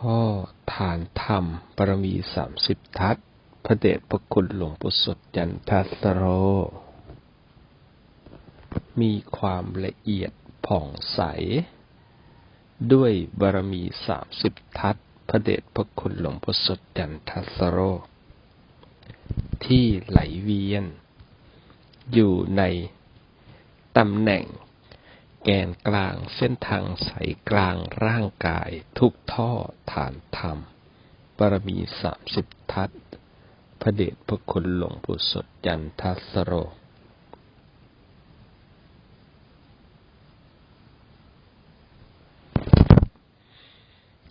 ท่อฐานธรรมบารมีสามสิบทัศพระเดชพระคุณหลวงปู่สดจันทัสโร มีความละเอียดผ่องใส ด้วยบารมีสามสิบทัศพระเดชพระคุณหลวงปู่สดจันทัสโร ที่ไหลเวียน อยู่ในตำแหน่ง แกนกลางเส้นทางสายกลางร่างกาย ทุกท่อฐานธรรมบารมีสามสิบทัศพระเดชพระคุณหลวงปู่สดจันทัสโร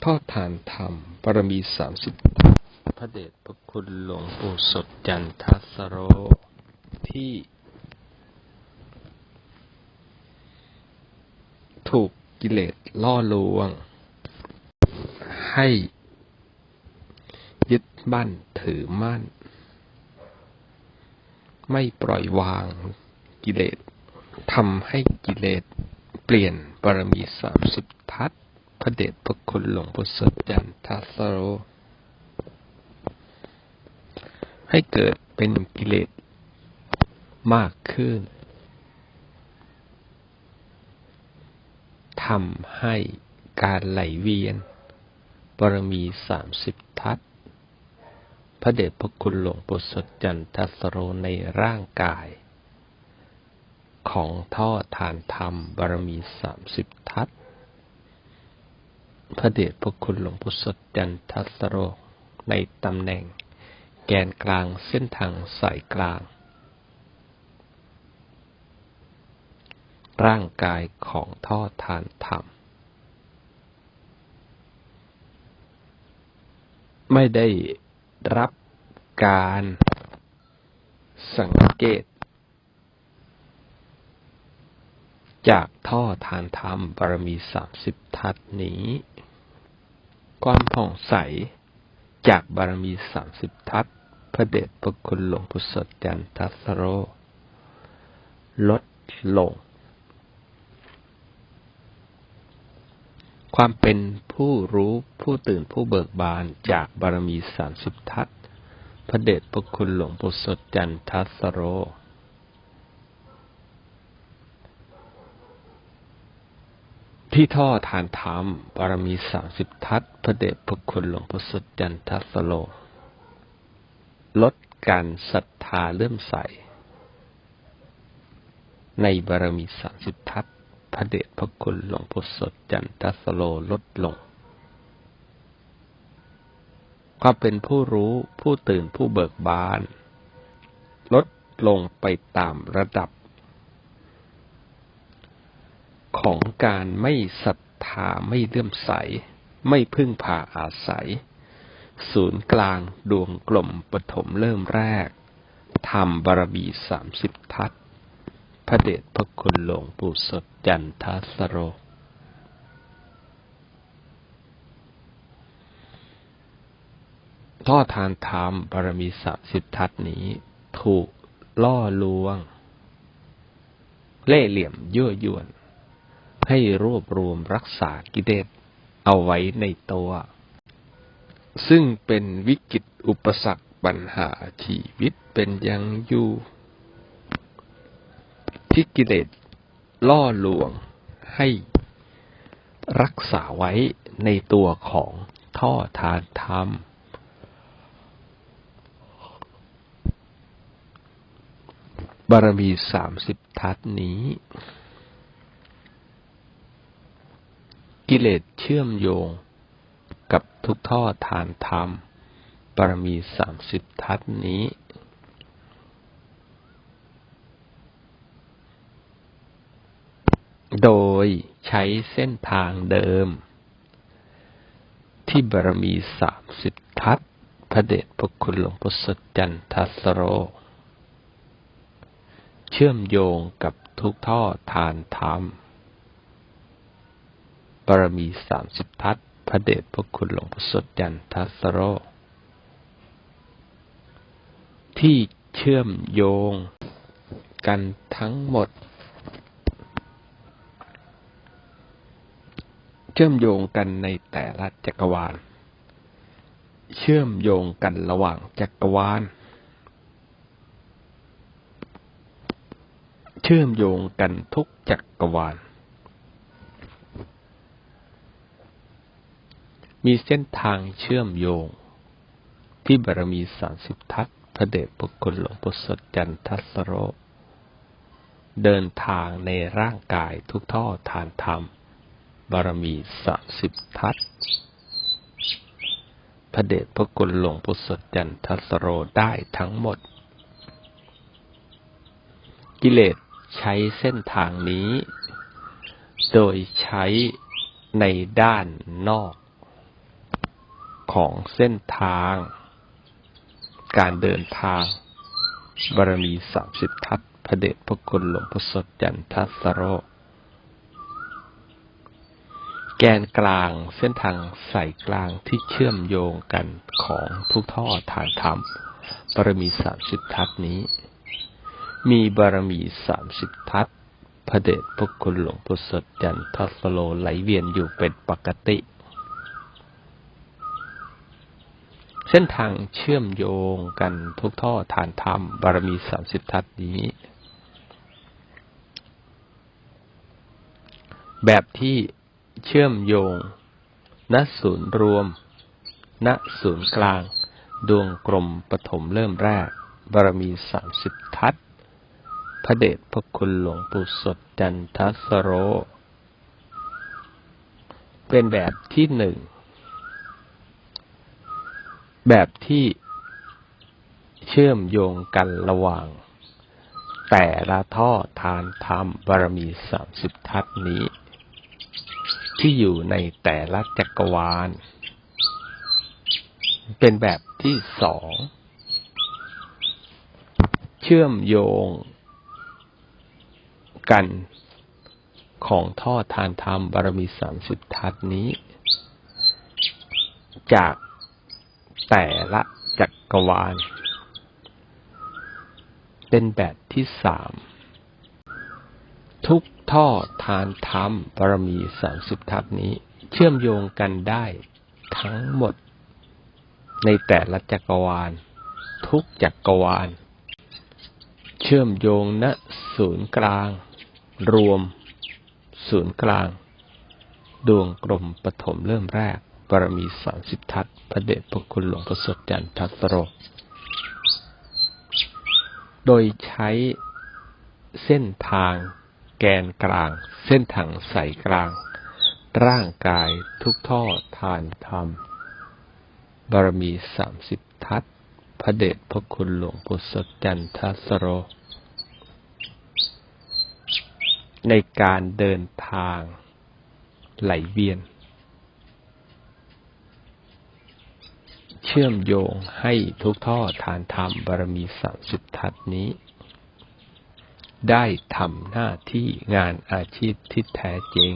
ท่อฐานธรรมบารมีสามสิบทัศพระเดชพระคุณหลวงปู่สดจันทัสโรที่ ถูกกิเลสล่อลวง ให้ยึดมั่นถือมั่น ไม่ปล่อยวางกิเลสทำให้กิเลสเปลี่ยนบารมีสามสิบทัศพระเดชพระคุณหลวงปู่สดจันทัสโร ให้เกิดเป็นกิเลสมากขึ้น ทำให้การไหลเวียนบารมีสามสิบทัศพระเดชพระคุณหลวงปู่สดจันทัสโรในร่างกาย ของท่อฐานธรรมบารมีสามสิบทัศพระเดชพระคุณหลวงปู่สดจันทัสโรในตำแหน่ง แกนกลางเส้นทางสายกลาง ร่างกายของท่อฐานธรรม ไม่ได้รับการสังเกต จากท่อฐานธรรมบารมีสามสิบทัศนี้ ความผ่องใสจากบารมีสามสิบทัศพระเดชพระคุณหลวงพุทธจันทัสโร ลดลง ความเป็นผู้รู้ผู้ตื่นผู้เบิกบานจากบารมีสามสิบทัศพระเดชพระคุณหลวงปู่สดจันทัสโร ที่ท่อฐานธรรมบารมีสามสิบทัศพระเดชพระคุณหลวงปู่สดจันทัสโร ลดการศรัทธาเลื่อมใส ในบารมีสามสิบทัศ พระเดชพระคุณหลวงปู่สดจันทัสโรลดลง ความเป็นผู้รู้ผู้ตื่นผู้เบิกบาน ลดลงไปตามระดับ ของการไม่ศรัทธาไม่เลื่อมใส ไม่พึ่งพาอาศัย ศูนย์กลางดวงกลมปฐมเริ่มแรกทำบารมีสามสิบทัศน์ พระเดชพระคุณหลวงปู่สดจันทัสโร ท่อทานธรรมบารมีสามสิบทัศน์นี้ ถูกล่อลวง เล่เหลี่ยมยั่วยวน ให้รวบรวมรักษากิเลสเอาไว้ในตัว ซึ่งเป็นวิกฤตอุปสรรคปัญหาชีวิตเป็นอยังอยู่ ที่กิเลสล่อลวงให้รักษาไว้ในตัวของท่อทานธรรม บารมีสามสิบทัศนี้ กิเลสเชื่อมโยงกับทุกท่อทานธรรม บารมีสามสิบทัศน์นี้ โดยใช้เส้นทางเดิม ที่บารมีสามสิบทัศพระเดชพระคุณหลวงพ่อสดจันทัสโร เชื่อมโยงกับทุกท่อทานธรรมบารมีสามสิบทัศพระเดชพระคุณหลวงพ่อสดจันทัสโร ที่เชื่อมโยงกันทั้งหมด ชื่อมโยงกันในแต่ละจักรวาล เชื่อมโยงกันระหว่างจักรวาล เชื่อมโยงกันทุกจักรวาล มีเส้นทางเชื่อมโยง ที่บารมีสามสิบทัศพระเดชพระคุณหลวงปู่สดจันทัสโร เดินทางในร่างกายทุกท่อทานธรรม บารมีสามสิบทัศพระเดชพระคุณหลวงปู่สดจันทสโรได้ทั้งหมด กิเลสใช้เส้นทางนี้ โดยใช้ในด้านนอก ของเส้นทาง การเดินทางบารมีสามสิบทัศพระเดชพระคุณหลวงพ่สดจันทสโร แกนกลางเส้นทางสายกลางที่เชื่อมโยงกันของทุกท่อทางธรรมบารมีสามสิบทัศน์นี้ มีบารมีสามสิบทัศน์พระเดชพระคุณหลวงพ่อสดจันทัสโรไหลเวียนอยู่เป็นปกติ เส้นทางเชื่อมโยงกันทุกท่อฐานธรรมบารมีสามสิบทัศน์นี้ แบบที่ เชื่อมโยง ณศูนย์รวม ณศูนย์กลาง ดวงกลมปฐมเริ่มแรก บารมีสามสิบทัศพระเดชพระคุณหลวงปู่สดจันทสโร เป็นแบบที่หนึ่ง แบบที่เชื่อมโยงกันระหว่าง แต่ละท่อทานธรรมบารมีสามสิบทัศนี้ ที่อยู่ในแต่ละจักรวาล เป็นแบบที่สอง เชื่อมโยงกันของท่อทานธรรมบารมีสามสิบทัศน์นี้ จากแต่ละจักรวาล เป็นแบบที่สาม ทุก ท่อทานธรรมบารมีสามสิบทัศนี้ เชื่อมโยงกันได้ทั้งหมด ในแต่ละจักรวาล ทุกจักรวาล เชื่อมโยงณศูนย์กลาง รวม ศูนย์กลาง ดวงกลมปฐมเริ่มแรกบารมีสามสิบทัศพระเดชพระคุณหลวงพ่อสดจันทัสโร โดยใช้เส้นทาง แกนกลาง เส้นทางสายกลาง ร่างกายทุกท่อทานธรรม บารมีสามสิบทัศพระเดชพระคุณหลวงปู่สดจันทัสโร ในการเดินทางไหลเวียน เชื่อมโยงให้ทุกท่อทานธรรมบารมีสามสิบทัศนี้ ได้ทำหน้าที่งานอาชีพที่แท้จริง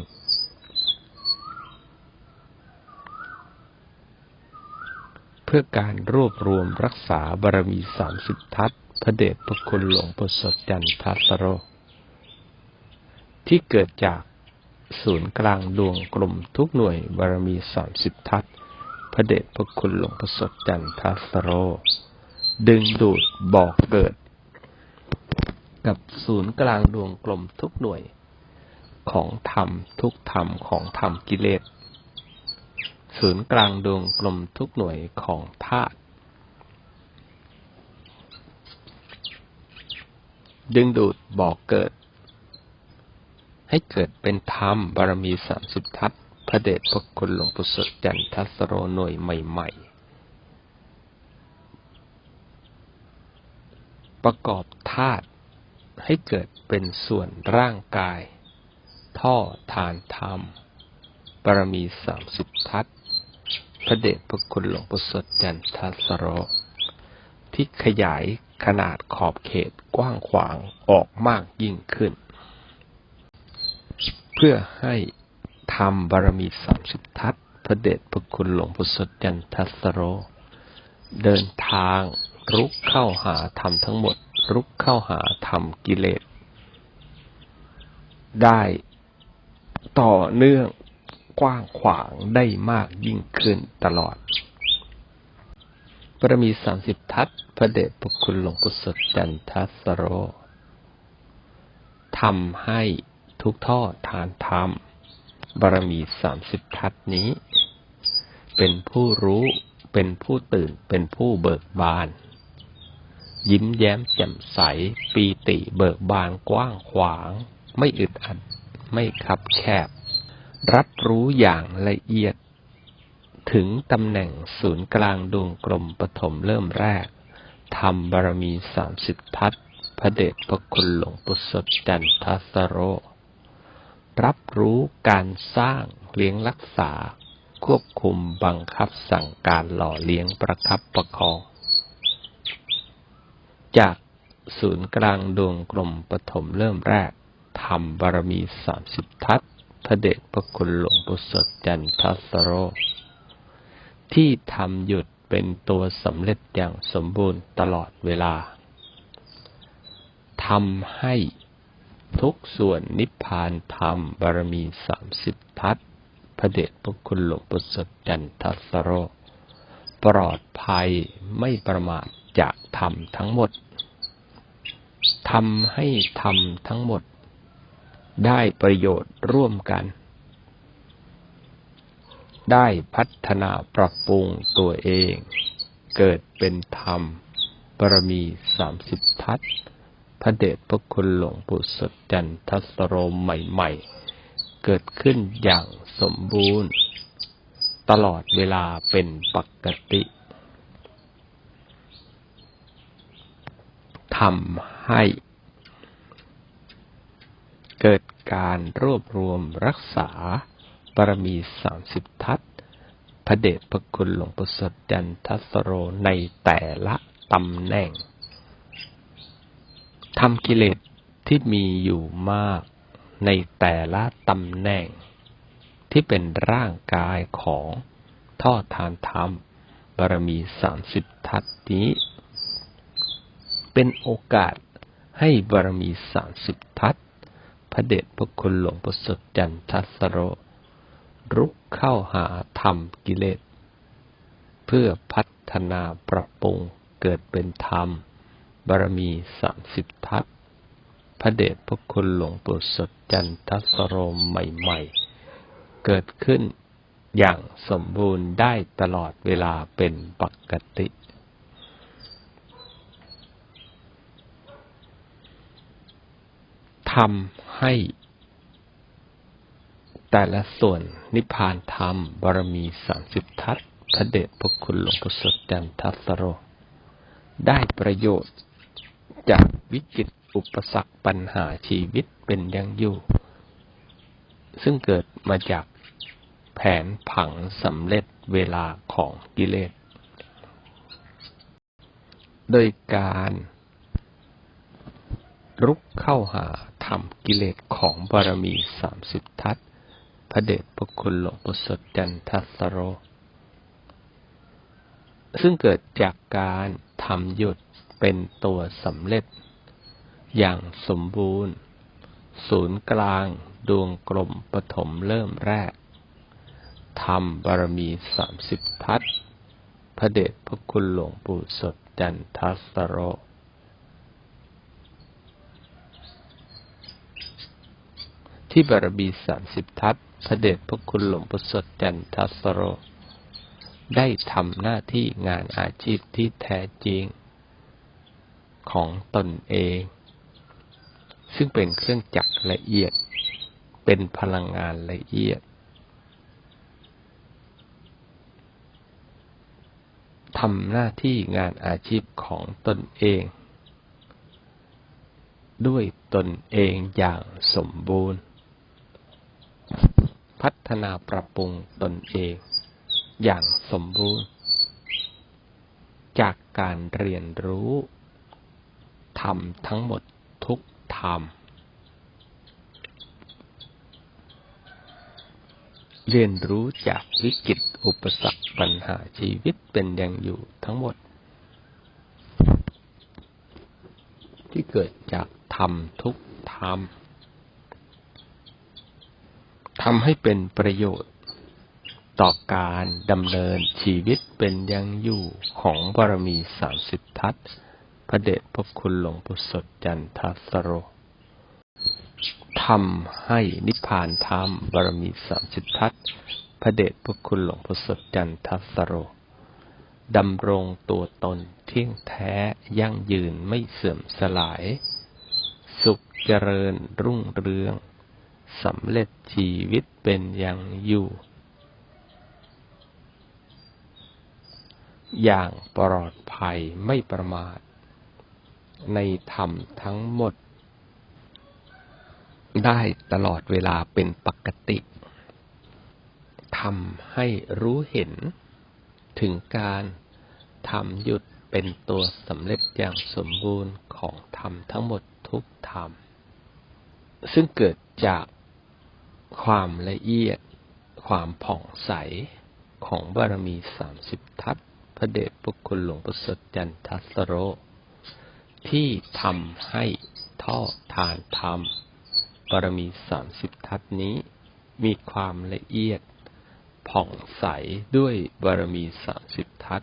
เพื่อการรวบรวมรักษาบารมีสามสิบทัศพระเดชพระคุณหลวงปสดจันทัสโร ที่เกิดจากศูนย์กลางดวงกลมทุกหน่วยบารมีสามสิบทัศพระเดชพระคุณหลวงพ่อสดจันทัสโร ดึงดูดบอกเกิด กับศูนย์กลางดวงกลมทุกหน่วย ของธรรมทุกธรรมของธรรมกิเลส ศูนย์กลางดวงกลมทุกหน่วยของธาตุดึงดูดบอกเกิด ให้เกิดเป็นธรรมบารมีสามสิบทัศพระเดชพระคุณหลวงปู่สดจันทัสโรหน่วยใหม่ ๆประกอบธาตุ ให้เกิดเป็นส่วนร่างกาย ท่อทานธรรมบารมีสามสิบทัศพระเดชพระคุณหลวงปู่สดจันทัสโรที่ขยายขนาดขอบเขตกว้างขวางออกมากยิ่งขึ้น เพื่อให้ธรรมบารมีสามสิบทัศพระเดชพระคุณหลวงปู่สดจันทัสโร เดินทางรุกเข้าหาธรรมทั้งหมด รุกเข้าหาธรรมกิเลส ได้ต่อเนื่องกว้างขวางได้มากยิ่งขึ้นตลอดบารมีสามสิบทัศพระเดชพระคุณหลวงปู่สดจันทัสโรทำให้ทุกท่อทานธรรมบารมีสามสิบทัศนี้ เป็นผู้รู้ เป็นผู้ตื่น เป็นผู้เบิกบาน ยิ้มแย้มแจ่มใส ปีติเบิกบานกว้างขวาง ไม่อึดอัด ไม่คับแคบ รับรู้อย่างละเอียด ถึงตำแหน่งศูนย์กลางดวงกลมปฐมเริ่มแรกทำบารมีสามสิบทัศพระเดชพระคุณหลวงปู่สดจันทสโร รับรู้การสร้างเลี้ยงรักษา ควบคุมบังคับสั่งการหล่อเลี้ยงประคับประคอง จากศูนย์กลางดวงกลมปฐมเริ่มแรกทำบารมีสามสิบทัศพระเดชพระคุณหลวงปู่สดจันทัสโร ที่ทำหยุดเป็นตัวสำเร็จอย่างสมบูรณ์ตลอดเวลาทำให้ทุกส่วนนิพพานธรรมบารมีสามสิบทัศพระเดชพระคุณหลวงปู่สดจันทัสโร ปลอดภัยไม่ประมาท จากธรรมทั้งหมดทำให้ธรรมทั้งหมด ได้ประโยชน์ร่วมกัน ได้พัฒนาปรับปรุงตัวเอง เกิดเป็นธรรมบารมีสามสิบทัศพระเดชพระคุณหลวงปู่สดจันทสโรมใหม่ๆ เกิดขึ้นอย่างสมบูรณ์ ตลอดเวลาเป็นปกติ ทำให้ เกิดการรวบรวมรักษาบารมีสามสิบทัศพระเดชพระคุณหลวงปู่สดจันทัสโรในแต่ละตำแหน่งทำกิเลสที่มีอยู่มากในแต่ละตำแหน่ง ที่เป็นร่างกายของท่อทานธรรมบารมีสามสิบทัศนี้ เป็นโอกาสให้บารมีสามสิบทัศพระเดชพระคุณหลวงปู่สดจันทัสโร รุกเข้าหาธรรมกิเลส เพื่อพัฒนาปรับปรุงเกิดเป็นธรรม บารมีสามสิบทัศพระเดชพระคุณหลวงปู่สดจันทสโรใหม่ๆ เกิดขึ้นอย่างสมบูรณ์ได้ตลอดเวลาเป็นปกติ ทำให้ แต่ละส่วนนิพพานธรรมบารมีสามสิบทัศพระเดชพระคุณหลวงปู่สดจันทัสโร ได้ประโยชน์จากวิกฤตอุปสรรคปัญหาชีวิตเป็นยังอยู่ ซึ่งเกิดมาจากแผนผังสำเร็จเวลาของกิเลส โดยการรุกเข้าหา ธรรมกิเลสของบารมีสามสิบทัศพระเดชพระคุณหลวงปู่สดจันทัสโร ซึ่งเกิดจากการทำหยุดเป็นตัวสำเร็จ อย่างสมบูรณ์ ศูนย์กลางดวงกลมปฐมเริ่มแรกทำบารมีสามสิบทัศพระเดชพระคุณหลวงปู่สดจันทัสโร ที่บารมีสามสิบทัศพระเดชพระคุณหลวงปู่สดจันทัสโร ได้ทำหน้าที่งานอาชีพที่แท้จริง ของตนเอง ซึ่งเป็นเครื่องจักรละเอียด เป็นพลังงานละเอียดทำหน้าที่งานอาชีพของตนเอง ด้วยตนเองอย่างสมบูรณ์ พัฒนาปรับปรุงตนเอง อย่างสมบูรณ์ จากการเรียนรู้ธรรมทั้งหมดทุกธรรม เรียนรู้จากวิกฤตอุปสรรคปัญหาชีวิตเป็นอย่างอยู่ทั้งหมด ที่เกิดจากธรรมทุกธรรม ทำให้เป็นประโยชน์ ต่อการดำเนินชีวิตเป็นยังอยู่ของบารมีสามสิบทัศพระเดชพระคุณหลวงปู่สดจันทัสโรทำให้นิพพานธรรมบารมีสามสิบทัศพระเดชพระคุณหลวงปู่สดจันทัสโรดำรงตัวตนเที่ยงแท้ยั่งยืนไม่เสื่อมสลาย สุขเจริญรุ่งเรือง สำเร็จชีวิตเป็นอย่างอยู่ อย่างปลอดภัยไม่ประมาท ในธรรมทั้งหมด ได้ตลอดเวลาเป็นปกติทำให้รู้เห็น ถึงการทำหยุดเป็นตัวสำเร็จอย่างสมบูรณ์ของธรรมทั้งหมดทุกธรรม ซึ่งเกิดจาก ความละเอียด ความผ่องใสของบารมีสามสิบทัศพระเดชพระคุณหลวงประสริฐจันทัสโร ที่ทำให้ท่อทานธรรมบารมีสามสิบทัศนี้มีความละเอียด ผ่องใสด้วยบารมีสามสิบทัศ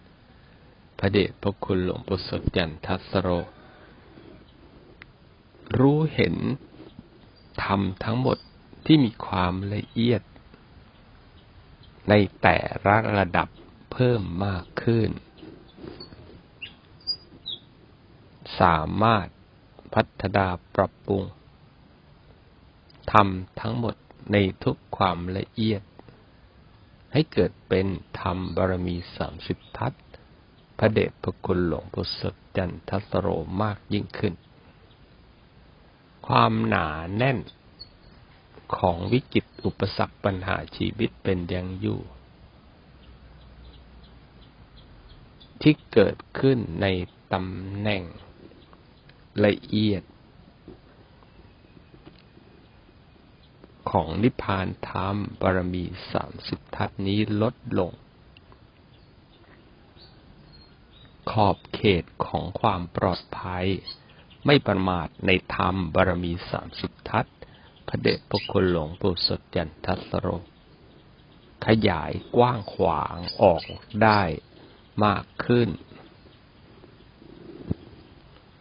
พระเดชพระคุณหลวงประสริฐจันทัสโร รู้เห็นธรรมทั้งหมด ที่มีความละเอียด ในแต่ละระดับเพิ่มมากขึ้น สามารถพัฒนาปรับปรุงทำทั้งหมดในทุกความละเอียด ให้เกิดเป็นธรรมบารมีสามสิบทัศพระเดชพระคุณหลวงปู่สดจันทสโรมากยิ่งขึ้น ความหนาแน่น ของวิกฤตอุปสรรคปัญหาชีวิตเป็นยังอยู่ ที่เกิดขึ้นในตำแหน่งละเอียด ของนิพพานธรรมบารมีสามสิบทัศนี้ลดลง ขอบเขตของความปลอดภัย ไม่ประมาทในธรรมบารมีสามสิบทัศ พระเดชพระคุณหลวงปู่สดจันทัสโร ขยายกว้างขวางออกได้มากขึ้น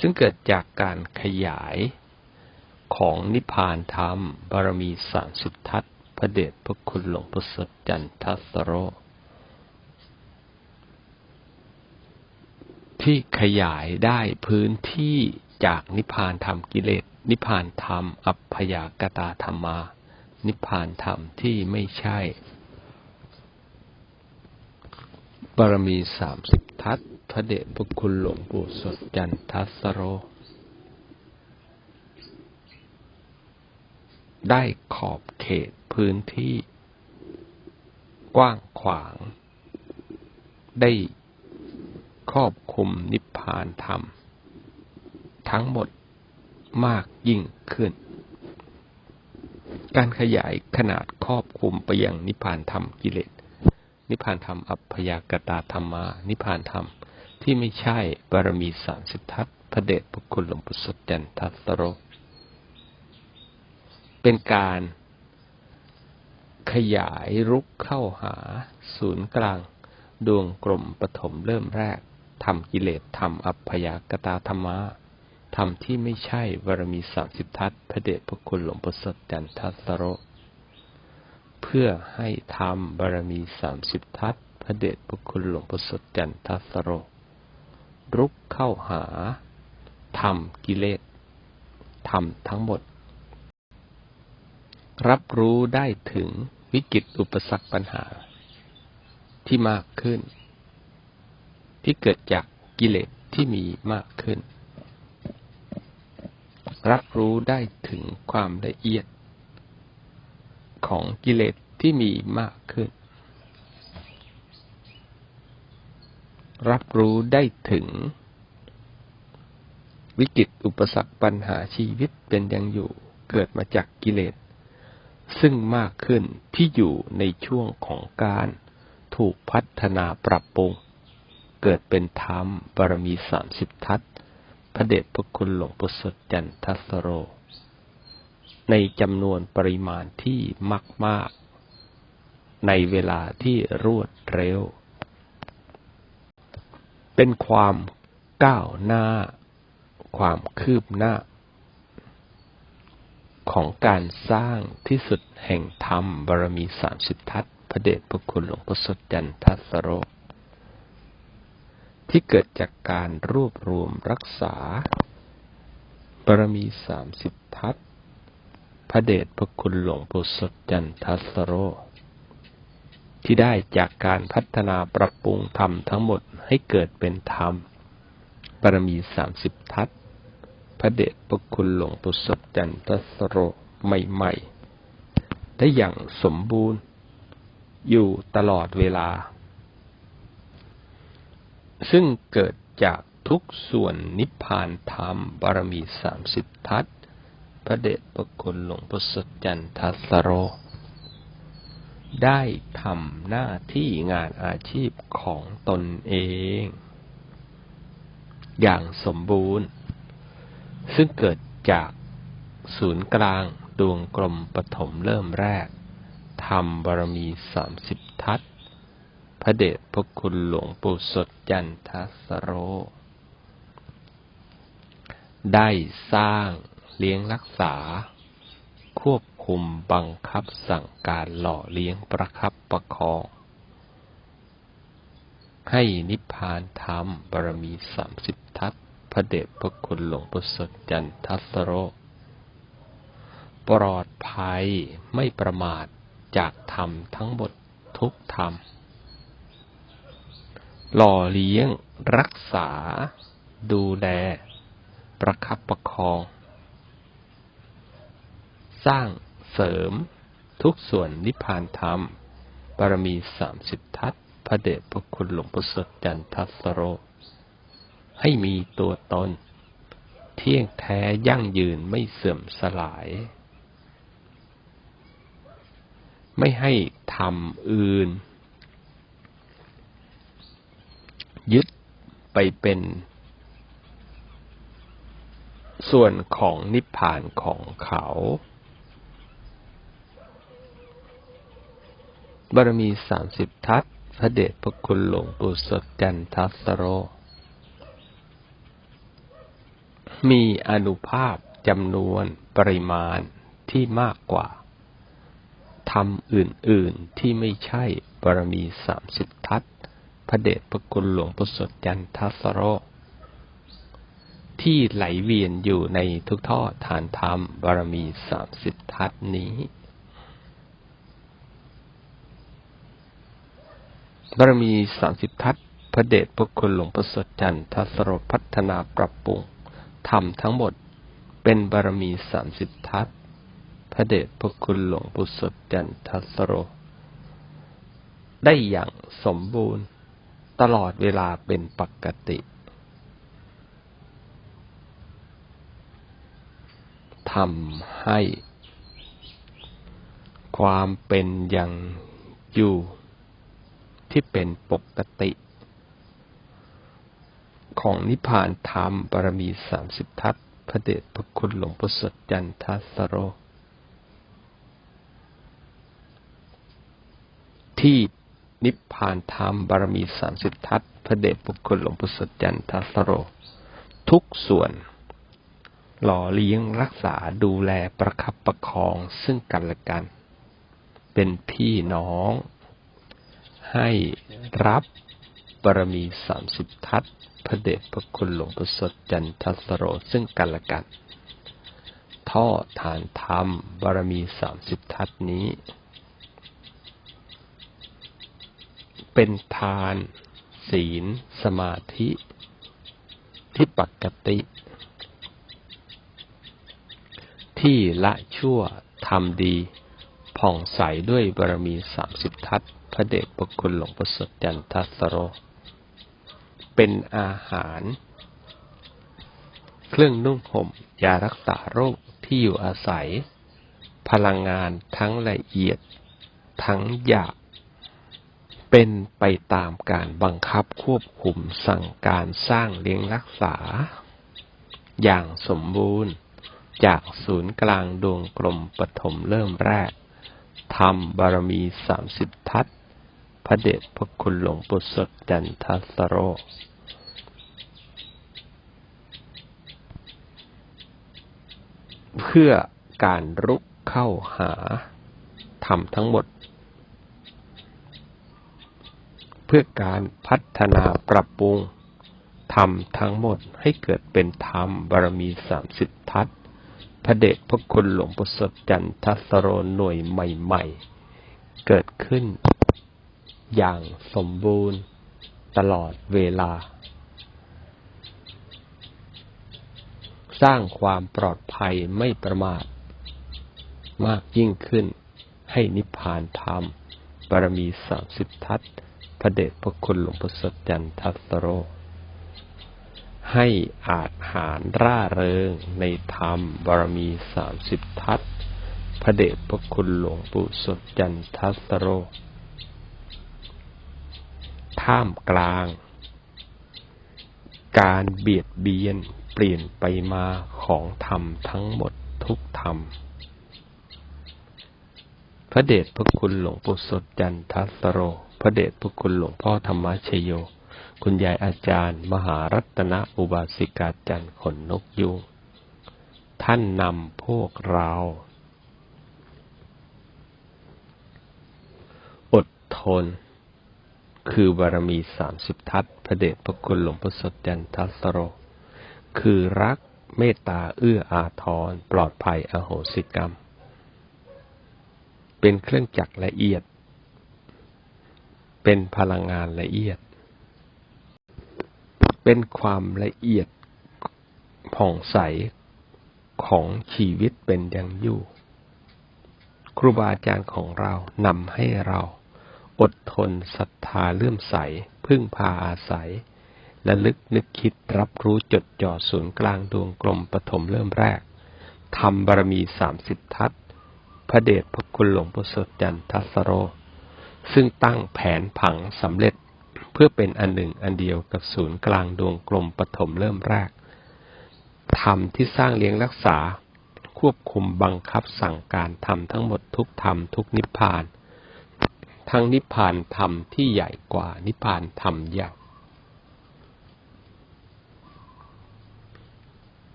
ซึ่งเกิดจากการขยายของนิพพานธรรมบารมีสามสุดทัศพระเดชพระคุณหลวงปู่สดจันทัสโร ที่ขยายได้พื้นที่จากนิพพานธรรมกิเลส นิพพานธรรม อัพพยากตาธรรมา นิพพานธรรมที่ไม่ใช่ บารมีสามสิบทัศพระเดชพระคุณหลวงปู่สดจันทัสโร ได้ขอบเขตพื้นที่กว้างขวาง ได้ครอบคุมนิพพานธรรม ทั้งหมด มากยิ่งขึ้น การขยายขนาดครอบคลุมไปยังนิพพานธรรมกิเลส นิพพานธรรมอัพพยากตาธรรมา นิพพานธรรมที่ไม่ใช่บารมีสามสิบทัศพระเดชพระคุณหลวงปู่สดจันทัสโร เป็นการขยายรุกเข้าหาศูนย์กลาง ดวงกลมปฐมเริ่มแรกทำกิเลสทำอัพยากตาธรรมา ธรรมที่ไม่ใช่บารมีสามสิบทัศพระเดชพระคุณหลวงปู่สดจันทัสโร เพื่อให้ธรรมบารมีสามสิบทัศพระเดชพระคุณหลวงปู่สดจันทัสโร รุกเข้าหาธรรมกิเลสธรรมทั้งหมด รับรู้ได้ถึงวิกฤตอุปสรรคปัญหา ที่มากขึ้น ที่เกิดจากกิเลสที่มีมากขึ้น รับรู้ได้ถึงความละเอียด ของกิเลสที่มีมากขึ้น รับรู้ได้ถึง วิกฤตอุปสรรคปัญหาชีวิตเป็นยังอยู่เกิดมาจากกิเลส ซึ่งมากขึ้นที่อยู่ในช่วงของการถูกพัฒนาปรับปรุง เกิดเป็นธรรมบารมีสามสิบทัศ พระเดชพระคุณหลวงปู่สดจันทสโร ในจำนวนปริมาณที่มากมากในเวลาที่รวดเร็ว เป็นความก้าวหน้า ความคืบหน้า ของการสร้างที่สุดแห่งธรรมบารมีสามสิบทัศพระเดชพระคุณหลวงพ่อสดจันทัสโร ที่เกิดจากการรวบรวมรักษาบารมีสามสิบทัศพระเดชพระคุณหลวงปู่สดจันทัสโร ที่ได้จากการพัฒนาปรับปรุงธรรมทั้งหมดให้เกิดเป็นธรรมบารมีสามสิบทัศพระเดชพระคุณหลวงปู่สดจันทัสโรใหม่ๆได้อย่างสมบูรณ์ อยู่ตลอดเวลา ซึ่งเกิดจากทุกส่วนนิพพานธรรมบารมีสามสิบทัศพระเดชพระคุณหลวงพ่อสดจันทัสโร ได้ทำหน้าที่งานอาชีพของตนเอง อย่างสมบูรณ์ ซึ่งเกิดจากศูนย์กลางดวงกลมปฐมเริ่มแรกทำบารมีสามสิบทัศ พระเดชพระคุณหลวงปู่สดจันทัสโร ได้สร้างเลี้ยงรักษา ควบคุมบังคับสั่งการหล่อเลี้ยงประคับประคอง ให้นิพพานธรรมบารมีสามสิบทัศพระเดชพระคุณหลวงปู่สดจันทัสโร ปลอดภัยไม่ประมาทจากธรรมทั้งหมดทุกธรรม หล่อเลี้ยง รักษา ดูแล ประคับประคอง สร้างเสริม ทุกส่วนนิพพานธรรมบารมีสามสิบทัศพระเดชพระคุณหลวงพ่อสดจันทัสโร ให้มีตัวตน เที่ยงแท้ยั่งยืนไม่เสื่อมสลาย ไม่ให้ทำอื่น ยึดไปเป็นส่วนของนิพพานของเขา บารมีสามสิบทัศพระเดชพระคุณหลวงปู่สดจันทัสโร มีอนุภาพจำนวนปริมาณที่มากกว่าธรรมอื่นๆที่ไม่ใช่บารมีสามสิบทัศ พระเดชพระคุณหลวงปู่สดจันทัสโร ที่ไหลเวียนอยู่ในทุกท่อฐานธรรมบารมีสามสิบทัศนี้ บารมีสามสิบทัศพระเดชพระคุณหลวงพ่อสดจันทัสโรพัฒนาปรับปรุงทำทั้งหมดเป็นบารมีสามสิบทัศพระเดชพระคุณหลวงปู่สดจันทัสโร ได้อย่างสมบูรณ์ ตลอดเวลาเป็นปกติ ทำให้ ความเป็นอย่างอยู่ที่เป็นปกติ ของนิพพานธรรมบารมีสามสิบทัศน์พระเดชพระคุณหลวงพ่อสดจันทัสโร ที่ นิพพานธรรมบารมีสามสิบทัศพระเดชพระคุณหลวงพ่สดจันทัสโร ทุกส่วน หล่อเลี้ยงรักษาดูแลประคับประคองซึ่งกันและกัน เป็นพี่น้อง ให้รับบารมีสามสิบทัศพระเดชพระคุณหลวงพ่สดจันทัสโรซึ่งกันและกัน ท่อฐานธรรมบารมีสามสิบทัศน์นี้ เป็นทาน ศีล สมาธิ ที่ปกติ ที่ละชั่วทำดี ผ่องใสด้วยบารมีสามสิบทัศพระเดชพระคุณหลวงพ่อสดจันทัสโร เป็นอาหาร เครื่องนุ่งห่มยารักษาโรคที่อยู่อาศัย พลังงานทั้งละเอียด ทั้งหยาบ เป็นไปตามการบังคับควบคุมสั่งการสร้างเลี้ยงรักษา อย่างสมบูรณ์ จากศูนย์กลางดวงกลมปฐมเริ่มแรกธรรมบารมีสามสิบทัศพระเดชพระคุณหลวงปู่สดจันทสโรเพื่อการรุกเข้าหาธรรมทั้งหมด เพื่อการพัฒนาปรับปรุงธรรมทั้งหมดให้เกิดเป็นธรรมบารมีสามสิบทัศพระเดชพระคุณหลวงปู่สดจันทสโรหน่วยใหม่ ๆ เกิดขึ้น อย่างสมบูรณ์ตลอดเวลา สร้างความปลอดภัยไม่ประมาท มากยิ่งขึ้นให้นิพพานธรรมบารมีสามสิบทัศพ ระเดชพระคุณหลวงปู่สดจันทัสโร ให้อาจหารร่าเริงในธรรมบารมีสามสิบทัศพระเดชพระคุณหลวงปู่สดจันทัสโร ท่ามกลาง การเบียดเบียนเปลี่ยนไปมาของธรรมทั้งหมดทุกธรรม พระเดชพระคุณหลวงปู่สดจันทัสโร ระเดชพระคุณหลวงพ่อธรรมชโย คุณยายอาจารย์ มหารัตนอุบาสิกาจันทร์ขนนกยุงท่านนำพวกเรา อดทน คือบารมีสามสิบทัศพระเดชพระคุณหลวงพ่อสดจันทัสโร คือรักเมตตาเอื้ออาทร ปลอดภัยอโหสิกรรม เป็นเครื่องจักรละเอียด เป็นพลังงานละเอียด เป็นความละเอียดผ่องใสของชีวิตเป็นอย่างอยู่ ครูบาอาจารย์ของเรานำให้เรา อดทนศรัทธาเลื่อมใส พึ่งพาอาศัย และลึกนึกคิดรับรู้จดจ่อศูนย์กลางดวงกลมปฐมเริ่มแรกทำบารมีสามสิบทัศพระเดชพระคุณหลวงปู่สดจันทสโร ซึ่งตั้งแผนผังสำเร็จ เพื่อเป็นอันหนึ่งอันเดียวกับศูนย์กลางดวงกลมปฐมเริ่มแรกธรรมที่สร้างเลี้ยงรักษา ควบคุมบังคับสั่งการทำทั้งหมดทุกธรรมทุกนิพพาน ทั้งนิพพานธรรมที่ใหญ่กว่านิพพานธรรมใหญ่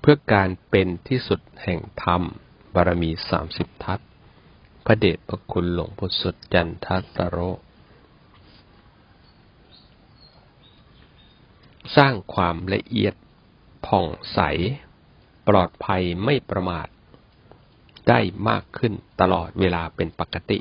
เพื่อการเป็นที่สุดแห่งธรรม บารมีสามสิบทัศ พระเดชพระคุณหลวงพ่อสดจันทสโร สร้างความละเอียดผ่องใส ปลอดภัยไม่ประมาท ได้มากขึ้นตลอดเวลาเป็นปกติ